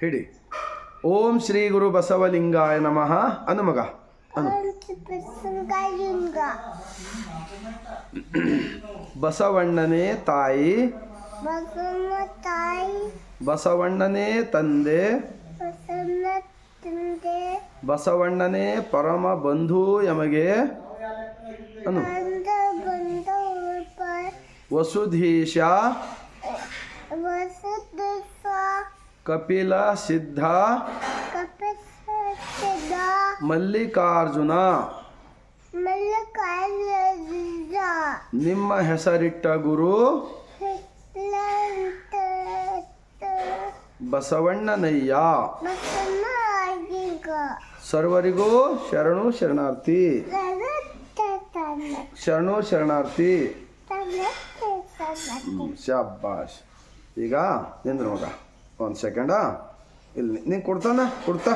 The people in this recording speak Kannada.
ಹಿಡಿ ಓಂ ಶ್ರೀ ಗುರು ಬಸವಲಿಂಗಾಯ ನಮಃ. ಅನು ಮಗ, ಅನು. ಬಸವಣ್ಣನೇ ತಾಯಿ. ಬಸವಣ್ಣನೇ ತಂದೆ. ಬಸವಣ್ಣನೇ ಪರಮ ಬಂಧು ಯಮಗೆ. ಅನು. ವಸುಧೀಶ. ಕಪಿಲ ಸಿದ್ಧ ಮಲ್ಲಿಕಾರ್ಜುನ. ನಿಮ್ಮ ಹೆಸರಿಟ್ಟ ಗುರು ಬಸವಣ್ಣನಯ್ಯ. ಸರ್ವರಿಗೂ ಶರಣು ಶರಣಾರ್ಥಿ. ಶರಣು ಶರಣಾರ್ಥಿ. ಶಾಬಾಷ್. ಈಗ ನಿಂದ್ರ ಮಗ. ಒಂದು ಸೆಕೆಂಡಾ? ಇಲ್ಲಿ ನೀನು ಕೊಡ್ತಾನ? ಕೊಡ್ತಾ.